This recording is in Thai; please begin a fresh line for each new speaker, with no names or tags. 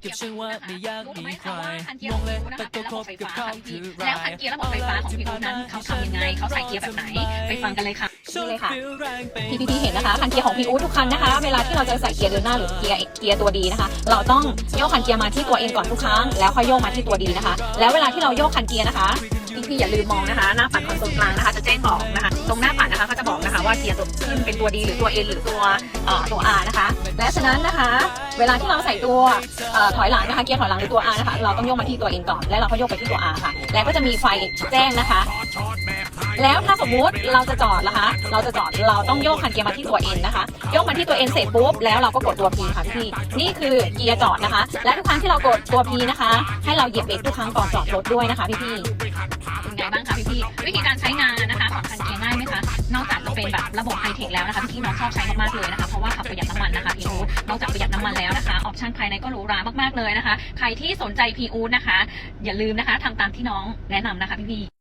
เก็บฉันว่าไม่อยาก
รู้ไหม
มีใคร
คะว่าคันเกีย
ม
ร์
อง
ของ
เลย
พี่อู๋นะ
แต่
คะ
ตัวค
ระ
บ
บไฟ
กับ
ฟ้า
เขา
ค่ะพี่
คือไร
แล้วคันเกียร์ระบบไฟฟ้าของพี่อู๋นั้นเขาทำยังไงเขาใส่เกียร์แบบไหนไปฟังกันเลยค่ะ
นี่เลยค่ะที่พี่ๆเห็นนะคะคันเกียร์ของพี่อู๊ดทุกคันนะคะ เวลาที่เราจะใส่เกียร์เดินหน้าหรือเกียร์เกียร์ตัวดีนะคะ เราต้องโยกคันเกียร์มาที่ตัวเอ็นก่อนทุกครั้งแล้วค่อยโยกมาที่ตัวดีนะคะ แล้วเวลาที่เราโยกคันเกียร์นะคะพี่ๆอย่าลืมมองนะคะ หน้าปัดคอนโซลกลางนะคะ จะแจ้งบอกนะคะ ตรงหน้าปัดนะคะเขาจะบอกนะคะ ว่าเกียร์ตัวขึ้นเป็นตัวดีหรือตัวเอ็นหรือตัวอ่อตัว R นะคะ และฉะนั้นนะคะ เวลาที่เราใส่ตัวถอยหลังนะคะเกียร์ถอยหลังหรือตัว R นะคะ เราต้องโยกมาที่ตัว N ก่อน แล้วเราก็โยกไปที่ตัว R ค่ะ แล้วก็จะมีไฟแจ้งนะคะ แล้วถ้าสมมุติเราจะจอดนะคะ เราจะจอดเราต้องโยกคันเกียร์มาที่ตัว N นะคะ โยกมาที่ตัว N เสร็จปุ๊บแล้วเราก็กดตัว P ค่ะพี่ นี่คือเกียร์จอดนะคะ และทุกครั้งที่เรากดตัว P นะคะ ให้เราเหยียบเบรกทุกครั้งก่อนจอดรถด้วยนะคะพี่พี่
เป็นไงบ้างคะพี่ๆวิธีการใช้งาน เป็นแบบระบบไฮเทคแล้วนะคะพี่น้องชอบใช้มากๆเลยนะคะเพราะว่าขับประหยัดน้ำมันนะคะพี่อู๊ดนอกจากประหยัดน้ำมันแล้วนะคะออปชั่นภายในก็หรูหรามากๆเลยนะคะ ใครที่สนใจพีอูดนะคะ อย่าลืมนะคะทำตามที่น้องแนะนำนะคะพี่ๆ